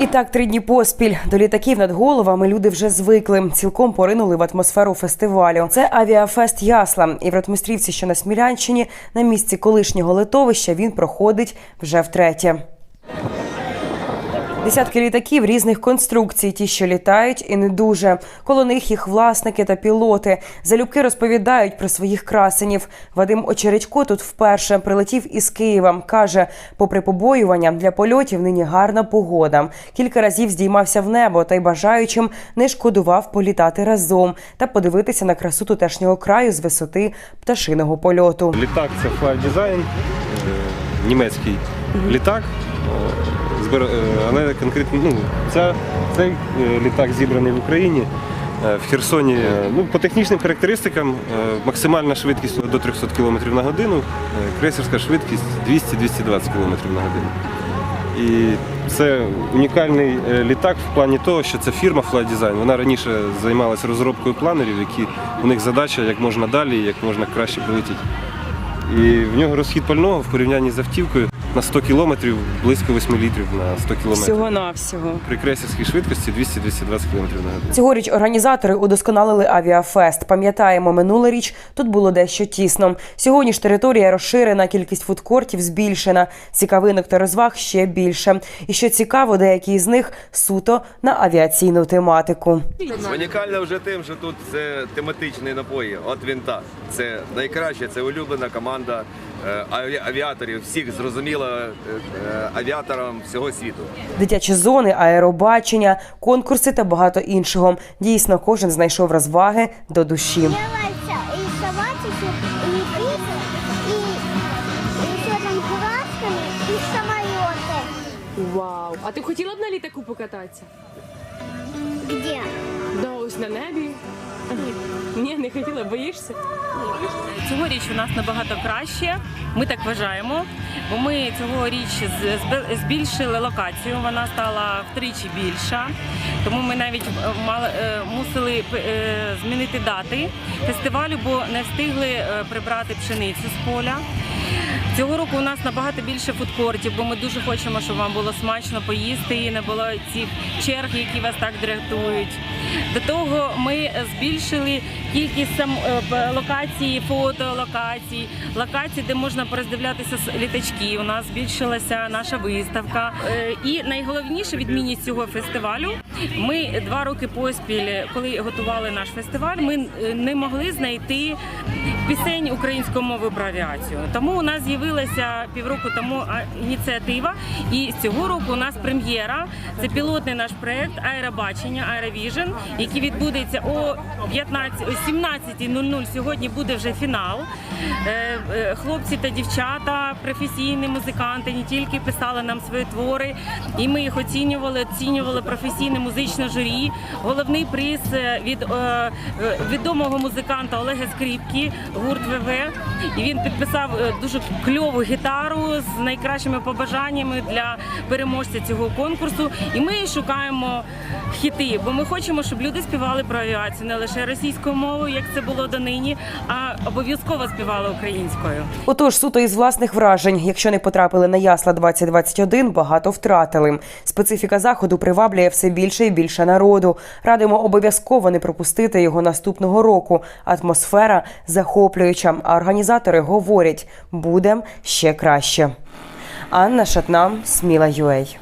І так, три дні поспіль до літаків над головами люди вже звикли. Цілком поринули в атмосферу фестивалю. Це авіафест Ясла. І в Ратмистрівці, що на Смілянщині, на місці колишнього литовища, він проходить вже втретє. Десятки літаків різних конструкцій, ті, що літають, і не дуже. Коло них їх власники та пілоти. Залюбки розповідають про своїх красенів. Вадим Очередько тут вперше прилетів із Києва. каже, попри побоювання для польотів нині гарна погода. Кілька разів здіймався в небо та й бажаючим не шкодував політати разом та подивитися на красу тутешнього краю з висоти пташиного польоту. Літак це Design, е, німецький літак. Збер- е, Але конкретно ну, ця, цей е, літак зібраний в Україні. Е, В Херсоні ну, по технічним характеристикам максимальна швидкість до 300 км на годину, крейсерська швидкість 200-220 км на годину. І це унікальний літак в плані того, що це фірма Fly Design. Вона раніше займалася розробкою планерів, які у них задача як можна далі, як можна краще прилетіти. І в нього розхід пального в порівнянні з автівкою на 100 кілометрів близько 8 літрів на 100 кілометрів. навсього. При крейсерській швидкості 200-220 км на годину. Цьогоріч організатори удосконалили авіафест. Пам'ятаємо, минула річ тут було дещо тісно. Сьогодні ж територія розширена, кількість фудкортів збільшена, цікавинок та розваг ще більше. І що цікаво, деякі з них суто на авіаційну тематику. Унікально вже тим, що тут це тематичні напої от вінта. Це найкраще, це улюблена команда е, авіаторів, всіх зрозуміло е, е, авіаторам всього світу. Дитячі зони, аеробачення, конкурси та багато іншого. Дійсно, кожен знайшов розваги до душі. Вау! А ти б хотіла б на літаку покататися? Где? Да, ось на небі. Ні, не хотіла, боїшся? Цьогоріч у нас набагато краще. Ми так вважаємо. Бо ми цьогоріч збільшили локацію. Вона стала втричі більша. Тому ми навіть е, е, мусили е, змінити дати фестивалю, бо не встигли прибрати пшеницю з поля. Цього року у нас набагато більше фудкортів, бо ми дуже хочемо, щоб вам було смачно поїсти і не було цих черг, які вас так дратують. До того ми збільшили кількість е, локацій, фотолокацій, локацій, де можна пороздивлятися літачки. У нас збільшилася наша виставка. Е, І найголовніша відмінність цього фестивалю. Ми два роки поспіль, коли готували наш фестиваль, ми е, не могли знайти пісень українською мовою про авіацію. Тому у нас з'явилася півроку тому ініціатива. І цього року у нас прем'єра. Це пілотний наш проект Аеробачення Аеровіжн, який відбудеться о 15, о 17.00. Сьогодні буде вже фінал. Е, е, Хлопці та дівчата, професійні музиканти, не тільки писали нам свої твори, і ми їх оцінювали, оцінювали професійне музичне журі. Головний приз е, від відомого музиканта Олега Скрипки, гурт ВВ. І він підписав е, дуже кльову гітару з найкращими побажаннями для переможця цього конкурсу. І ми шукаємо хіти, бо ми хочемо, щоб люди співали про авіацію не лише російською мовою, як це було донині, а обов'язково співали українською. Отож, суто із власних вражень, якщо не потрапили на ясла 2021, багато втратили. Специфіка заходу приваблює все більше і більше народу. Радимо обов'язково не пропустити його наступного року. Атмосфера захоплююча. А організатори говорять, буде ще краще. Анна Шатна, Сміла Юей.